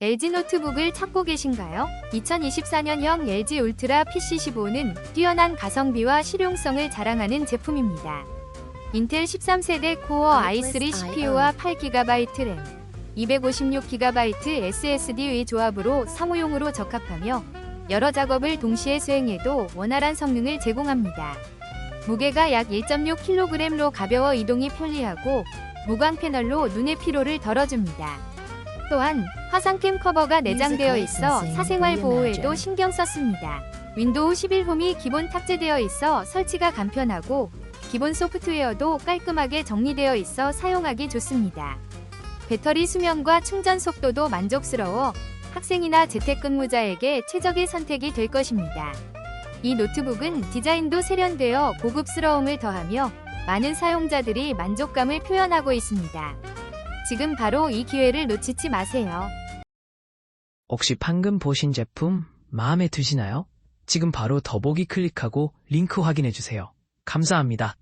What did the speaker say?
LG 노트북을 찾고 계신가요? 2024년형 LG 울트라 PC15는 뛰어난 가성비와 실용성을 자랑하는 제품입니다. 인텔 13세대 코어 i3 CPU와 8GB 램, 256GB SSD의 조합으로 사무용으로 적합하며 여러 작업을 동시에 수행해도 원활한 성능을 제공합니다. 무게가 약 1.6kg로 가벼워 이동이 편리하고 무광 패널로 눈의 피로를 덜어줍니다. 또한 화상캠 커버가 내장되어 있어 사생활 보호에도 신경 썼습니다. 윈도우 11 홈이 기본 탑재되어 있어 설치가 간편하고 기본 소프트웨어도 깔끔하게 정리되어 있어 사용하기 좋습니다. 배터리 수명과 충전 속도도 만족스러워 학생이나 재택근무자에게 최적의 선택이 될 것입니다. 이 노트북은 디자인도 세련되어 고급스러움을 더하며 많은 사용자들이 만족감을 표현하고 있습니다. 지금 바로 이 기회를 놓치지 마세요. 혹시 방금 보신 제품 마음에 드시나요? 지금 바로 더보기 클릭하고 링크 확인해 주세요. 감사합니다.